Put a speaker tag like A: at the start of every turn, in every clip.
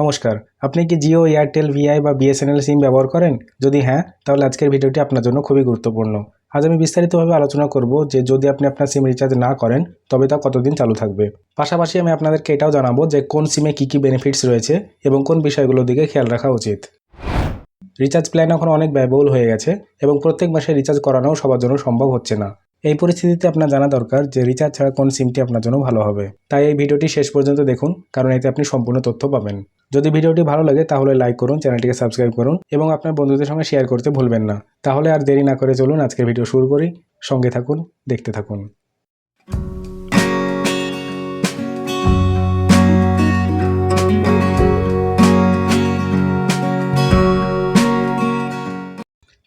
A: নমস্কার। আপনি কি জিও এয়ারটেল ভিআই বা বিএসএনএল সিম ব্যবহার করেন? যদি হ্যাঁ তাহলে আজকের ভিডিওটি আপনার জন্য খুবই গুরুত্বপূর্ণ। আজ আমি বিস্তারিতভাবে আলোচনা করব যে যদি আপনি আপনার সিম রিচার্জ না করেন, তবে তা কতদিন চালু থাকবে? পাশাপাশি আমি আপনাদেরকে এটাও জানাব যে কোন সিমে কী কী বেনিফিটস রয়েছে এবং কোন বিষয়গুলোর দিকে খেয়াল রাখা উচিত। রিচার্জ প্ল্যান এখন অনেক ব্যয়বহুল হয়ে গেছে এবং প্রত্যেক মাসে রিচার্জ করানোও সবার জন্য সম্ভব হচ্ছে না। এই পরিস্থিতিতে আপনার জানা দরকার যে রিচার্জ ছাড়া কোন সিমটি আপনার জন্য ভালো হবে। তাই এই ভিডিওটি শেষ পর্যন্ত দেখুন, কারণ এতে আপনি সম্পূর্ণ তথ্য পাবেন। যদি ভিডিওটি ভালো লাগে, তাহলে লাইক করুন, চ্যানেলটিকে সাবস্ক্রাইব করুন এবং আপনার বন্ধুদের সঙ্গে শেয়ার করতে ভুলবেন না। তাহলে আর দেরি না করে চলুন, আজকের ভিডিও শুরু করি। সঙ্গে থাকুন, দেখতে থাকুন।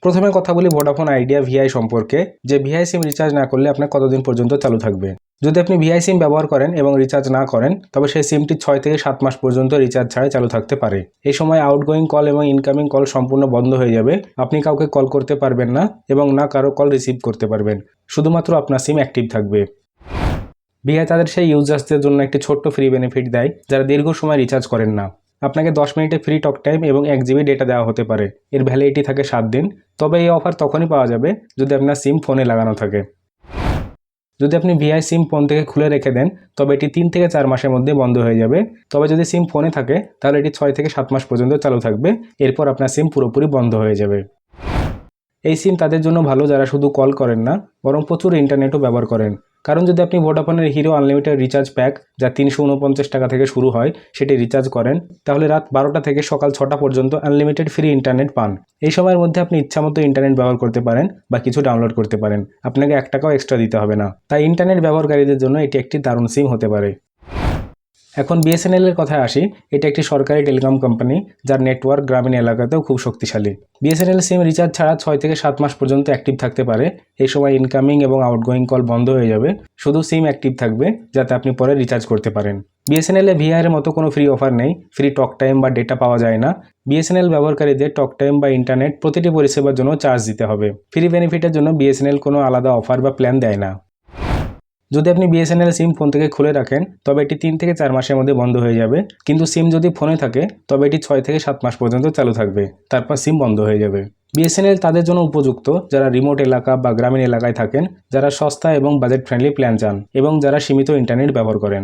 A: প্রথমে কথা বলি ভোডাফোন আইডিয়া ভিআই সম্পর্কে। যে ভিআই সিম রিচার্জ না করলে আপনার কতদিন পর্যন্ত চালু থাকবে? যদি আপনি ভিআই সিম ব্যবহার করেন এবং রিচার্জ না করেন, তবে সেই সিমটি ছয় থেকে সাত মাস পর্যন্ত রিচার্জ ছাড়াই চালু থাকতে পারে। এই সময় আউটগোয়িং কল এবং ইনকামিং কল সম্পূর্ণ বন্ধ হয়ে যাবে। আপনি কাউকে কল করতে পারবেন না এবং না কারও কল রিসিভ করতে পারবেন। শুধুমাত্র আপনার সিম অ্যাক্টিভ থাকবে। ভিআই তাদের সেই ইউজার্সদের জন্য একটি ছোট্ট ফ্রি বেনিফিট দেয়, যারা দীর্ঘ সময় রিচার্জ করেন না। আপনাকে দশ মিনিটে ফ্রি টক টাইম এবং এক জিবি ডেটা দেওয়া হতে পারে। এর ভ্যালিডিটি থাকে সাত দিন। তবে এই অফার তখনই পাওয়া যাবে যদি আপনার সিম ফোনে লাগানো থাকে। যদি আপনি ভিআই সিম ফোন থেকে খুলে রেখে দেন, তবে এটি তিন থেকে চার মাসের মধ্যে বন্ধ হয়ে যাবে। তবে যদি সিম ফোনে থাকে, তাহলে এটি ছয় থেকে সাত মাস পর্যন্ত চালু থাকবে। এরপর আপনার সিম পুরোপুরি বন্ধ হয়ে যাবে। এই সিম তাদের জন্য ভালো যারা শুধু কল করেন না, বরং প্রচুর ইন্টারনেটও ব্যবহার করেন। কারণ যদি আপনি ভোডাফোনের হিরো আনলিমিটেড রিচার্জ প্যাক যা তিনশো উনপঞ্চাশ টাকা থেকে শুরু হয়, সেটি রিচার্জ করেন, তাহলে রাত বারোটা থেকে সকাল ছটা পর্যন্ত আনলিমিটেড ফ্রি ইন্টারনেট পান। এই সময়ের মধ্যে আপনি ইচ্ছামতো ইন্টারনেট ব্যবহার করতে পারেন বা কিছু ডাউনলোড করতে পারেন। আপনাকে এক টাকাও এক্সট্রা দিতে হবে না। তাই ইন্টারনেট ব্যবহারকারীদের জন্য এটি একটি দারুণ সিম হতে পারে। এখন বিএসএনএল এর কথায় আসি, এটা একটি সরকারি টেলিকম কোম্পানি যার নেটওয়ার্ক গ্রামীণ এলাকাতেও খুব শক্তিশালী। বিএসএনএল সিম রিচার্জ ছাড়া ছয় থেকে সাত মাস পর্যন্ত অ্যাক্টিভ থাকতে পারে। এই সময় ইনকামিং এবং আউটগোয়িং কল বন্ধ হয়ে যাবে। শুধু সিম অ্যাক্টিভ থাকবে, যাতে আপনি পরে রিচার্জ করতে পারেন। বিএসএনএল এ ভিআর মতো কোনো ফ্রি অফার নেই ফ্রি টক টাইম বা ডেটা পাওয়া যায় না। বিএসএনএল ব্যবহারকারীদের টক টাইম বা ইন্টারনেট প্রতিটি পরিষেবার জন্য চার্জ দিতে হবে। ফ্রি বেনিফিটের জন্য বিএসএনএল কোনো আলাদা অফার বা প্ল্যান দেয় না। যদি আপনি বিএসএনএল সিম ফোন থেকে খুলে রাখেন, তবে এটি তিন থেকে চার মাসের মধ্যে বন্ধ হয়ে যাবে। কিন্তু সিম যদি ফোনে থাকে, তবে এটি ছয় থেকে সাত মাস পর্যন্ত চালু থাকবে। তারপর সিম বন্ধ হয়ে যাবে। বিএসএনএল তাদের জন্য উপযুক্ত যারা রিমোট এলাকা বা গ্রামীণ এলাকায় থাকেন, যারা সস্তা এবং বাজেট ফ্রেন্ডলি প্ল্যান চান এবং যারা সীমিত ইন্টারনেট ব্যবহার করেন।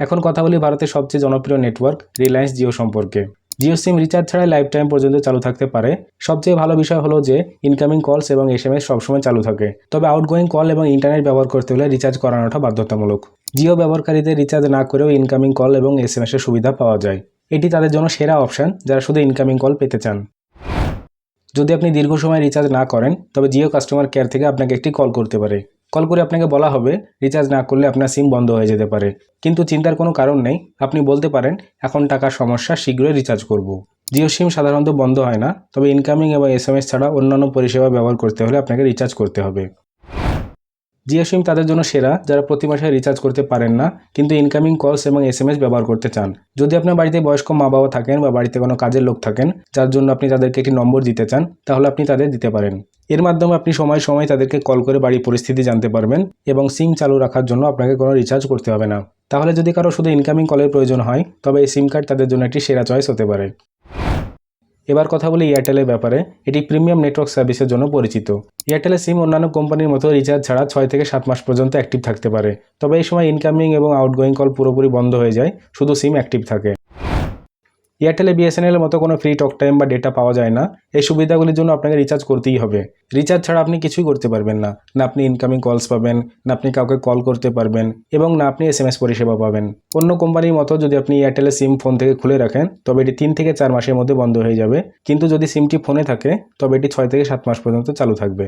A: এখন কথা বলি ভারতের সবচেয়ে জনপ্রিয় নেটওয়ার্ক রিলায়েন্স জিও সম্পর্কে। জিও সিম রিচার্জ ছাড়াই লাইফ টাইম পর্যন্ত চালু থাকতে পারে। সবচেয়ে ভালো বিষয় হলো যে ইনকামিং কলস এবং এস এম এস সবসময় চালু থাকে। তবে আউটগোয়িং কল এবং ইন্টারনেট ব্যবহার করতে হলে রিচার্জ করানোটা বাধ্যতামূলক। জিও ব্যবহারকারীদের রিচার্জ না করেও ইনকামিং কল এবং এস এম এসের সুবিধা পাওয়া যায়। এটি তাদের জন্য সেরা অপশান যারা শুধু ইনকামিং কল পেতে চান। যদি আপনি দীর্ঘ সময় রিচার্জ না করেন, তবে জিও কাস্টমার কেয়ার থেকে আপনাকে একটি কল করতে পারে। কল করে আপনাকে বলা হবে রিচার্জ না করলে আপনার সিম বন্ধ হয়ে যেতে পারে। কিন্তু চিন্তার কোনো কারণ নেই, আপনি বলতে পারেন, এখন টাকার সমস্যা শীঘ্রই রিচার্জ করব। জিও সিম সাধারণত বন্ধ হয় না, তবে ইনকামিং এবং এস ছাড়া অন্যান্য পরিষেবা ব্যবহার করতে হলে আপনাকে রিচার্জ করতে হবে। জিও সিম তাদের জন্য সেরা, যারা প্রতি মাসে রিচার্জ করতে পারেন না, কিন্তু ইনকামিং কলস এবং এস এম এস ব্যবহার করতে চান। যদি আপনার বাড়িতে বয়স্ক মা বাবা থাকেন বা বাড়িতে কোনো কাজের লোক থাকেন, যার জন্য আপনি তাদেরকে একটি নম্বর দিতে চান, তাহলে আপনি তাদের দিতে পারেন। এর মাধ্যমে আপনি সময় সময় তাদেরকে কল করে বাড়ির পরিস্থিতি জানতে পারবেন এবং সিম চালু রাখার জন্য আপনাকে কোনো রিচার্জ করতে হবে না। তাহলে যদি কারও শুধু ইনকামিং কলের প্রয়োজন হয়, তবে এই সিম কার্ড তাদের জন্য একটি সেরা চয়েস হতে পারে। এবার কথা বলি এয়ারটেলের ব্যাপারে। এটি প্রিমিয়াম নেটওয়ার্ক সার্ভিসের জন্য পরিচিত। এয়ারটেলের সিম অন্যান্য কোম্পানির মতো রিচার্জ ছাড়া ছয় থেকে সাত মাস পর্যন্ত অ্যাক্টিভ থাকতে পারে। তবে এই সময় ইনকামিং এবং আউটগোয়িং কল পুরোপুরি বন্ধ হয়ে যায়। শুধু সিম অ্যাক্টিভ থাকে। এয়ারটেলে বিএসএনএলের মতো কোনো ফ্রি টক টাইম বা ডেটা পাওয়া যায় না। এই সুবিধাগুলির জন্য আপনাকে রিচার্জ করতেই হবে। রিচার্জ ছাড়া আপনি কিছুই করতে পারবেন না। না আপনি ইনকামিং কলস পাবেন, না আপনি কাউকে কল করতে পারবেন এবং না আপনি এস এম এস পরিষেবা পাবেন। অন্য কোম্পানির মতো যদি আপনি এয়ারটেলের সিম ফোন থেকে খুলে রাখেন, তবে এটি তিন থেকে চার মাসের মধ্যে বন্ধ হয়ে যাবে। কিন্তু যদি সিমটি ফোনে থাকে, তবে এটি ছয় থেকে সাত মাস পর্যন্ত চালু থাকবে।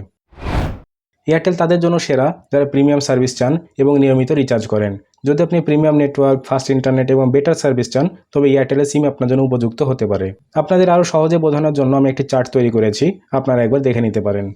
A: এয়ারটেল তাদের জন্য সেরা, যারা প্রিমিয়াম সার্ভিস চান এবং নিয়মিত রিচার্জ করেন। যদি আপনি প্রিমিয়াম নেটওয়ার্ক, ফাস্ট ইন্টারনেট এবং বেটার সার্ভিস চান, তবে এয়ারটেলের সিম আপনার জন্য উপযুক্ত হতে পারে। আপনাদের আরও সহজে বোঝানোর জন্য আমি একটি চার্ট তৈরি করেছি, আপনারা একবার দেখে নিতে পারেন।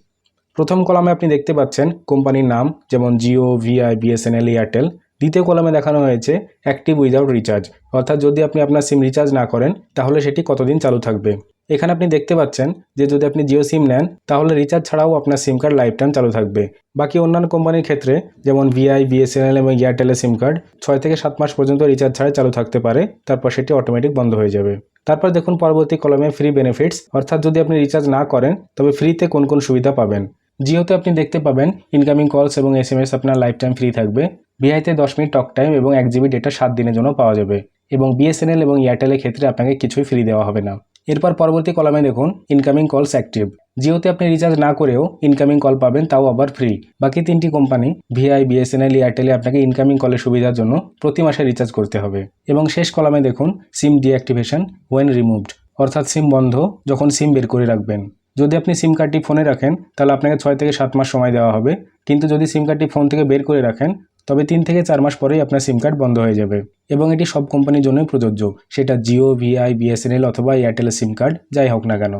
A: প্রথম কলামে আপনি দেখতে পাচ্ছেন কোম্পানির নাম, যেমন জিও, ভিআই, বিএসএনএল, এয়ারটেল। দ্বিতীয় কলামে দেখানো হয়েছে অ্যাক্টিভ উইদাউট রিচার্জ। অর্থাৎ যদি আপনি আপনার সিম রিচার্জ না করেন, তাহলে সেটি কতদিন চালু থাকবে? এখানে আপনি দেখতে পাচ্ছেন যে যদি আপনি জিও সিম নেন, তাহলে রিচার্জ ছাড়াও আপনার সিম কার্ড লাইফ টাইম চালু থাকবে। বাকি অন্যান্য কোম্পানির ক্ষেত্রে, যেমন ভিআই, বিএসএনএল এবং এয়ারটেলের সিম কার্ড, ছয় থেকে সাত মাস পর্যন্ত রিচার্জ ছাড়াই চালু থাকতে পারে, তারপর সেটি অটোমেটিক বন্ধ হয়ে যাবে। তারপর দেখুন পরবর্তী কলমে ফ্রি বেনিফিটস অর্থাৎ যদি আপনি রিচার্জ না করেন, তবে ফ্রিতে কোন কোন সুবিধা পাবেন? জিওতে আপনি দেখতে পাবেন ইনকামিং কলস এবং এস এম এস আপনার লাইফ টাইম ফ্রি থাকবে। ভিআইতে দশ মিনিট টক টাইম এবং এক জিবি ডেটা সাত দিনের জন্য পাওয়া যাবে। এবং বিএসএনএল এবং এয়ারটেলের ক্ষেত্রে আপনাকে কিছুই ফ্রি দেওয়া হবে না। এরপর পরবর্তী কলামে দেখুন ইনকামিং কলস অ্যাক্টিভ জিওতে আপনি রিচার্জ না করেও ইনকামিং কল পাবেন, তাও আবার ফ্রি বাকি তিনটি কোম্পানি ভিআই বিএসএনএল এয়ারটেলে আপনাকে ইনকামিং কলের সুবিধার জন্য প্রতি মাসে রিচার্জ করতে হবে। এবং শেষ কলামে দেখুন সিম ডিঅ্যাক্টিভেশন ওয়েন রিমুভড অর্থাৎ সিম বন্ধ যখন সিম বের করে রাখবেন। যদি আপনি সিম কার্ডটি ফোনে রাখেন, তাহলে আপনাকে ছয় থেকে সাত মাস সময় দেওয়া হবে। কিন্তু যদি সিম কার্ডটি ফোন থেকে বের করে রাখেন তবে তিন থেকে চার মাস পরেই আপনার সিম কার্ড বন্ধ হয়ে যাবে। এবং এটি সব কোম্পানির জন্যই প্রযোজ্য। সেটা জিও ভিআই বিএসএনএল অথবা এয়ারটেলের সিম কার্ড যাই হোক না কেন।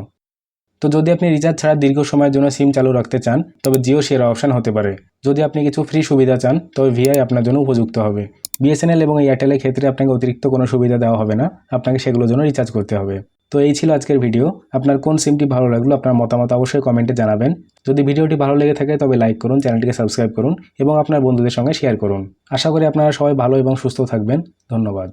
A: তো যদি আপনি রিচার্জ ছাড়া দীর্ঘ সময়ের জন্য সিম চালু রাখতে চান, তবে জিও সেরা অপশন হতে পারে। যদি আপনি কিছু ফ্রি সুবিধা চান, তবে ভিআই আপনার জন্য উপযুক্ত হবে। বিএসএনএল এবং এয়ারটেলের ক্ষেত্রে আপনাকে অতিরিক্ত কোনো সুবিধা দেওয়া হবে না। আপনাকে সেগুলোর জন্য রিচার্জ করতে হবে। তো এই ছিল আজকের ভিডিও আপনার কোন সিমটি ভালো লাগল, আপনার মতামত অবশ্যই কমেন্টে জানাবেন। যদি ভিডিওটি ভালো লেগে থাকে তবে লাইক করুন, চ্যানেলটিকে সাবস্ক্রাইব করুন এবং আপনার বন্ধুদের সঙ্গে শেয়ার করুন। আশা করি আপনারা সবাই ভালো এবং সুস্থ থাকবেন। ধন্যবাদ।